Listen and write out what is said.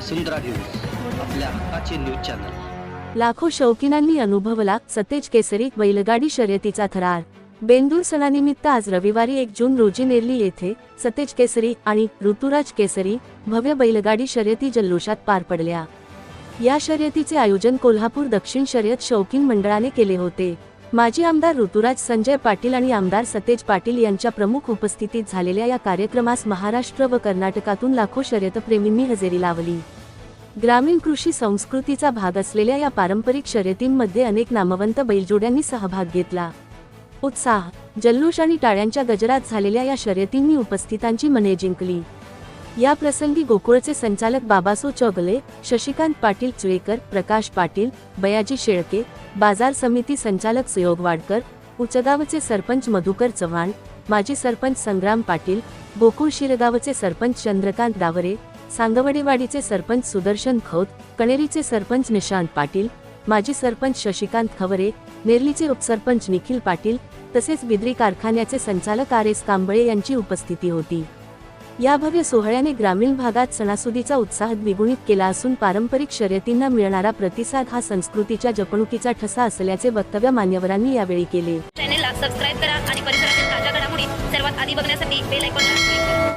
वसुंधरा news आपल्या हक्काचे news channel. लाखो शौकीनांनी अनुभवला सतेज केसरी बैलगाडी शर्यतीचा थरार. बेंदूर सणानिमित्त आज रविवारी एक जून रोजी नेरली येथे सतेज केसरी आणि ऋतुराज केसरी भव्य बैलगाडी शर्यती जल्लोषात पार पडल्या. या शर्यतीचे आयोजन कोल्हापूर दक्षिण शर्यत शौकीन मंडळाने केले होते. माजी आमदार ऋतुराज संजय पाटील आणि आमदार सतेज पाटील यांच्या प्रमुख उपस्थितीत झालेल्या या कार्यक्रमास महाराष्ट्र व कर्नाटकातून लाखो शर्यतप्रेमींनी हजेरी लावली. ग्रामीण कृषी संस्कृतीचा भाग असलेल्या या पारंपरिक शर्यतींमध्ये अनेक नामवंत बैलजोड्यांनी सहभाग घेतला. उत्साह जल्लोष आणि टाळ्यांच्या गजरात झालेल्या या शर्यतींनी उपस्थितांची मने जिंकली. या प्रसंगी गोकुळचे संचालक बाबासो चौगले शशिकांत पाटील चुळेकर प्रकाश पाटील बयाजी शेळके बाजार समिती संचालक सुयोग वाडकर उचगावचे सरपंच मधुकर चव्हाण माजी सरपंच संग्राम पाटील गोकुळ शिरगावचे सरपंच चंद्रकांत दावरे सांगवडेवाडीचे सरपंच सुदर्शन खोत कणेरीचे सरपंच निशांत पाटील माजी सरपंच शशिकांत खवरे नेरलीचे उपसरपंच निखिल पाटील तसेच बिद्री कारखान्याचे संचालक आर एस कांबळे यांची उपस्थिती होती. या भव्य सोहळ्याने ग्रामीण भागात सणासुदीचा उत्साह द्विगुणित केला असून पारंपरिक शर्यतींना मिळणारा प्रतिसाद हा संस्कृतीच्या जपणुकीचा ठसा असल्याचे वक्तव्य मान्यवरांनी यावेळी केले. चॅनेलला सबस्क्राईब करा आणि परिसरातील ताज्या घडामोडी सर्वात आधी बघण्यासाठी बेल आयकॉनला